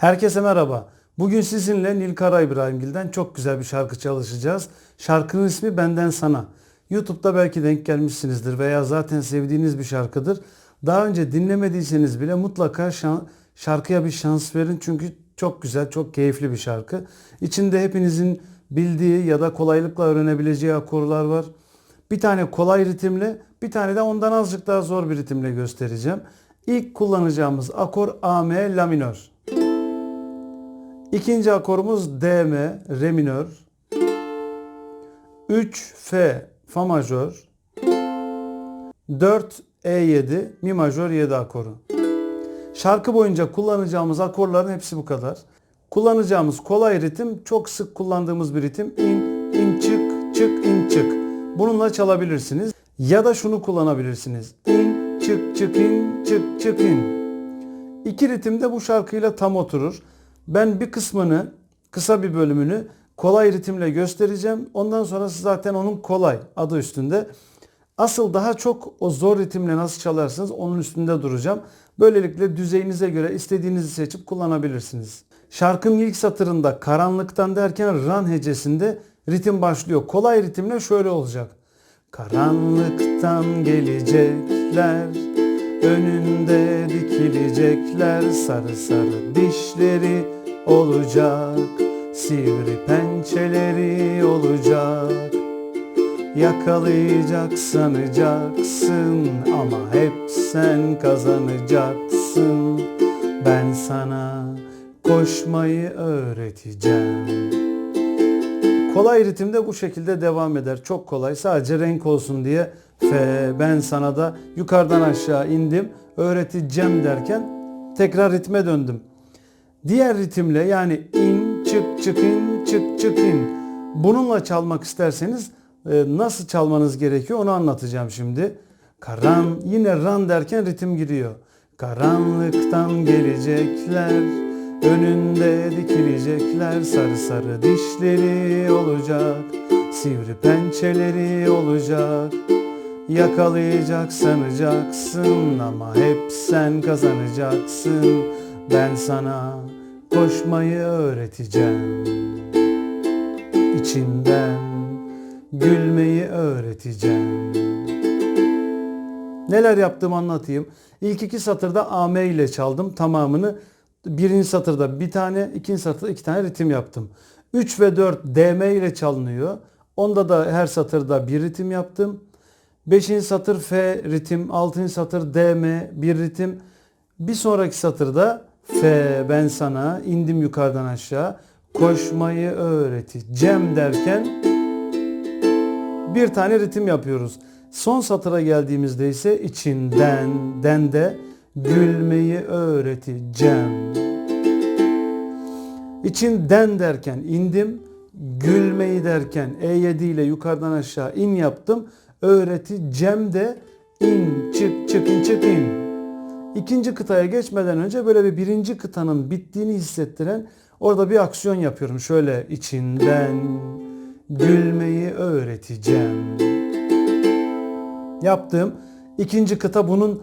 Herkese merhaba. Bugün sizinle Nilkara İbrahimgil'den çok güzel bir şarkı çalışacağız. Şarkının ismi Benden Sana. YouTube'da belki denk gelmişsinizdir veya zaten sevdiğiniz bir şarkıdır. Daha önce dinlemediyseniz bile mutlaka şarkıya bir şans verin çünkü çok güzel, çok keyifli bir şarkı. İçinde hepinizin bildiği ya da kolaylıkla öğrenebileceği akorlar var. Bir tane kolay ritimle, bir tane de ondan azıcık daha zor bir ritimle göstereceğim. İlk kullanacağımız akor A, M, La minör. İkinci akorumuz D, M, Re minör. 3 F, Fa majör. 4 E7, Mi majör 7 akoru. Şarkı boyunca kullanacağımız akorların hepsi bu kadar. Kullanacağımız kolay ritim çok sık kullandığımız bir ritim. İn, in çık, çık, in çık. Bununla çalabilirsiniz. Ya da şunu kullanabilirsiniz. İn, çık, çık, in, çık, çık, in. İki ritim de bu şarkıyla tam oturur. Ben bir kısmını, kısa bir bölümünü kolay ritimle göstereceğim. Ondan sonrası zaten onun kolay adı üstünde. Asıl daha çok o zor ritimle nasıl çalarsınız onun üstünde duracağım. Böylelikle düzeyinize göre istediğinizi seçip kullanabilirsiniz. Şarkının ilk satırında karanlıktan derken ran hecesinde ritim başlıyor. Kolay ritimle şöyle olacak. Karanlıktan gelecekler Önünde dikilecekler Sarı sarı dişleri olacak. Sivri pençeleri olacak. Yakalayacak sanacaksın Ama hep sen kazanacaksın. Ben sana koşmayı öğreteceğim Kolay ritimde bu şekilde devam eder. Çok kolay. Sadece renk olsun diye F ben sana da yukarıdan aşağı indim. Öğreteceğim derken tekrar ritme döndüm. Diğer ritimle yani in çık çık in çık çık in. Bununla çalmak isterseniz e, nasıl çalmanız gerekiyor onu anlatacağım şimdi. Karan yine ran derken ritim giriyor. Karanlıktan gelecekler Önünde dikilecekler sarı sarı dişleri olacak. Sivri pençeleri olacak. Yakalayacak sanacaksın ama hep sen kazanacaksın. Ben sana koşmayı öğreteceğim. İçinden gülmeyi öğreteceğim. Neler yaptığımı anlatayım. İlk iki satırda AM ile çaldım tamamını. Birinci satırda bir tane, ikinci satırda iki tane ritim yaptım. 3 ve 4 DM ile çalınıyor. Onda da her satırda bir ritim yaptım. Beşinci satır F ritim, altıncı satır DM bir ritim. Bir sonraki satırda F ben sana indim yukarıdan aşağı koşmayı öğreteceğim derken bir tane ritim yapıyoruz. Son satıra geldiğimizde ise içinden den de gülmeyi öğreteceğim. İçinden derken indim, gülmeyi derken E7 ile yukarıdan aşağı in yaptım. Öğreteceğim de in çık çık in çık in. İkinci kıtaya geçmeden önce böyle bir birinci kıtanın bittiğini hissettiren orada bir aksiyon yapıyorum. Şöyle içinden gülmeyi öğreteceğim. Yaptığım ikinci kıta bunun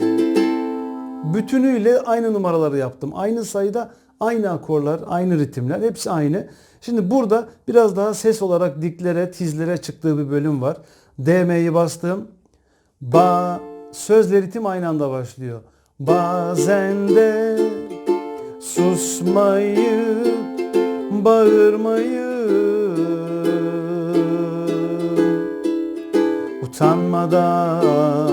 Bütünüyle aynı numaraları yaptım. Aynı sayıda aynı akorlar, aynı ritimler hepsi aynı. Şimdi burada biraz daha ses olarak diklere, tizlere çıktığı bir bölüm var. DM'yi bastım. Ba sözle ritim aynı anda başlıyor. Bazen de susmayı, bağırmayı utanmadan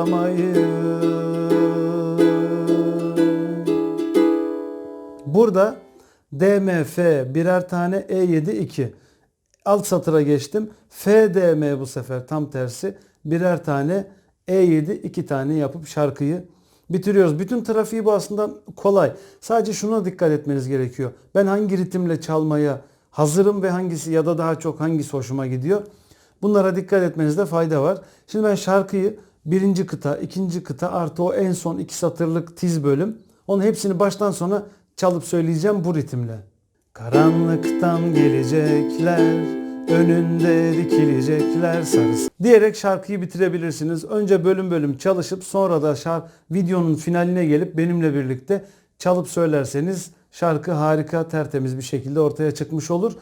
ağlamayı Burada DMF birer tane E7 2 alt satıra geçtim. FDM bu sefer tam tersi birer tane E7 iki tane yapıp şarkıyı bitiriyoruz. Bütün trafiği bu aslında kolay. Sadece şuna dikkat etmeniz gerekiyor. Ben hangi ritimle çalmaya hazırım ve hangisi ya da daha çok hangisi hoşuma gidiyor. Bunlara dikkat etmenizde fayda var. Şimdi ben şarkıyı birinci kıta, ikinci kıta artı o en son iki satırlık tiz bölüm. Onun hepsini baştan sona çalıp söyleyeceğim bu ritimle. Karanlıktan gelecekler, önünde dikilecekler sarısı. Diyerek şarkıyı bitirebilirsiniz. Önce bölüm bölüm çalışıp sonra da şark videonun finaline gelip benimle birlikte çalıp söylerseniz şarkı harika tertemiz bir şekilde ortaya çıkmış olur.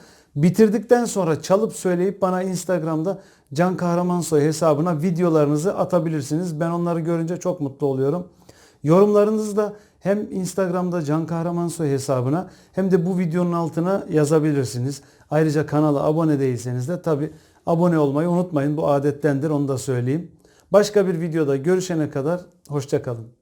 Bitirdikten sonra çalıp söyleyip bana Instagram'da Can Kahramansoy hesabına videolarınızı atabilirsiniz. Ben onları görünce çok mutlu oluyorum. Yorumlarınızı da hem Instagram'da Can Kahramansoy hesabına hem de bu videonun altına yazabilirsiniz. Ayrıca kanala abone değilseniz de tabi abone olmayı unutmayın. Bu adettendir onu da söyleyeyim. Başka bir videoda görüşene kadar hoşçakalın.